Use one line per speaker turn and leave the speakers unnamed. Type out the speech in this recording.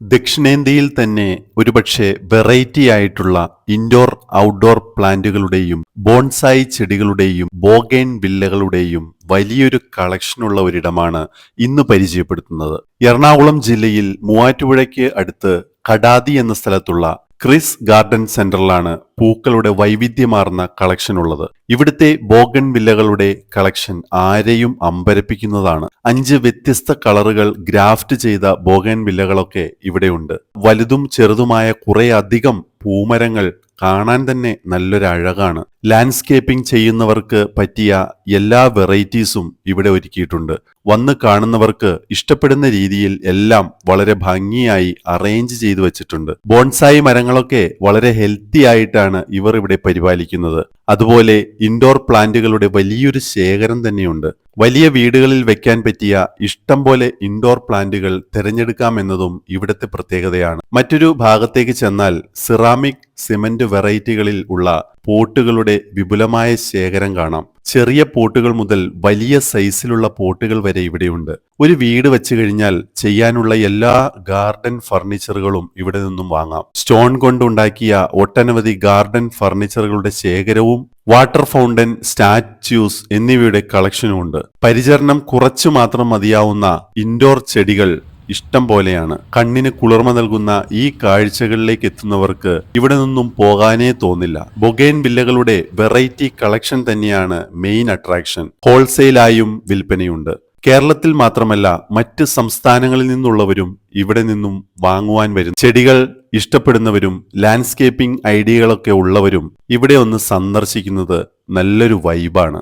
ദക്ഷിണേന്ത്യയിൽ തന്നെ ഒരുപക്ഷെ വെറൈറ്റി ആയിട്ടുള്ള ഇൻഡോർ ഔട്ട്ഡോർ പ്ലാന്റുകളുടെയും ബോൺസായി ചെടികളുടെയും ബോഗേൻ വില്ലകളുടെയും വലിയൊരു കളക്ഷനുള്ള ഒരിടമാണ് ഇന്ന് പരിചയപ്പെടുത്തുന്നത്. എറണാകുളം ജില്ലയിൽ മൂവാറ്റുപുഴയ്ക്ക് അടുത്ത് കടാതി എന്ന സ്ഥലത്തുള്ള ക്രിസ് ഗാർഡൻ സെന്ററിലാണ് പൂക്കളുടെ വൈവിധ്യമാർന്ന കളക്ഷൻ ഉള്ളത്. ഇവിടുത്തെ ബോഗൻ വില്ലകളുടെ കളക്ഷൻ ആരെയും അമ്പരപ്പിക്കുന്നതാണ്. അഞ്ച് വ്യത്യസ്ത കളറുകൾ ഗ്രാഫ്റ്റ് ചെയ്ത ബോഗൻ വില്ലകളൊക്കെ ഇവിടെയുണ്ട് വലുതും ചെറുതുമായ കുറേയധികം പൂമരങ്ങൾ കാണാൻ തന്നെ നല്ലൊരു അഴകാണ്. ലാൻഡ്സ്കേപ്പിംഗ് ചെയ്യുന്നവർക്ക് പറ്റിയ എല്ലാ വെറൈറ്റീസും ഇവിടെ ഒരുക്കിയിട്ടുണ്ട്. വന്ന് കാണുന്നവർക്ക് ഇഷ്ടപ്പെടുന്ന രീതിയിൽ എല്ലാം വളരെ ഭംഗിയായി അറേഞ്ച് ചെയ്തു വെച്ചിട്ടുണ്ട്. ബോൺസായി മരങ്ങളൊക്കെ വളരെ ഹെൽത്തി ആയിട്ടാണ് ഇവർ ഇവിടെ പരിപാലിക്കുന്നത്. അതുപോലെ ഇൻഡോർ പ്ലാന്റുകളുടെ വലിയൊരു ശേഖരം തന്നെയുണ്ട്. വലിയ വീടുകളിൽ വെക്കാൻ പറ്റിയ ഇഷ്ടം പോലെ ഇൻഡോർ പ്ലാന്റുകൾ തിരഞ്ഞെടുക്കാമെന്നതും ഇവിടുത്തെ പ്രത്യേകതയാണ്. മറ്റൊരു ഭാഗത്തേക്ക് ചെന്നാൽ സിറാമിക് സിമന്റ് വെറൈറ്റികളിൽ ഉള്ള പോട്ടുകളുടെ വിപുലമായ ശേഖരം കാണാം. ചെറിയ പോട്ടുകൾ മുതൽ വലിയ സൈസിലുള്ള പോട്ടുകൾ വരെ ഇവിടെയുണ്ട്. ഒരു വീട് വെച്ച് കഴിഞ്ഞാൽ ചെയ്യാനുള്ള എല്ലാ ഗാർഡൻ ഫർണിച്ചറുകളും ഇവിടെ നിന്നും വാങ്ങാം. സ്റ്റോൺ കൊണ്ടുണ്ടാക്കിയ ഒട്ടനവധി ഗാർഡൻ ഫർണിച്ചറുകളുടെ ശേഖരവും വാട്ടർ ഫൗണ്ടൻ സ്റ്റാച്യൂസ് എന്നിവയുടെ കളക്ഷനും ഉണ്ട് പരിചരണം കുറച്ചു മാത്രം മതിയാവുന്ന ഇൻഡോർ ചെടികൾ ഇഷ്ടം പോലെയാണ്. കണ്ണിന് കുളിർമ നൽകുന്ന ഈ കാഴ്ചകളിലേക്ക് എത്തുന്നവർക്ക് ഇവിടെ നിന്നും പോകാനേ തോന്നില്ല. ബൊഗൈൻ വില്ലകളുടെ വെറൈറ്റി കളക്ഷൻ തന്നെയാണ് മെയിൻ അട്രാക്ഷൻ. ഹോൾസെയിലായും വിൽപ്പനയുണ്ട്. കേരളത്തിൽ മാത്രമല്ല മറ്റ് സംസ്ഥാനങ്ങളിൽ നിന്നുള്ളവരും ഇവിടെ നിന്നും വാങ്ങുവാൻ വരും ചെടികൾ ഇഷ്ടപ്പെടുന്നവരും ലാൻഡ്സ്കേപ്പിംഗ് ഐഡിയകളൊക്കെ ഉള്ളവരും ഇവിടെ ഒന്ന് സന്ദർശിക്കുന്നത് നല്ലൊരു വൈബാണ്.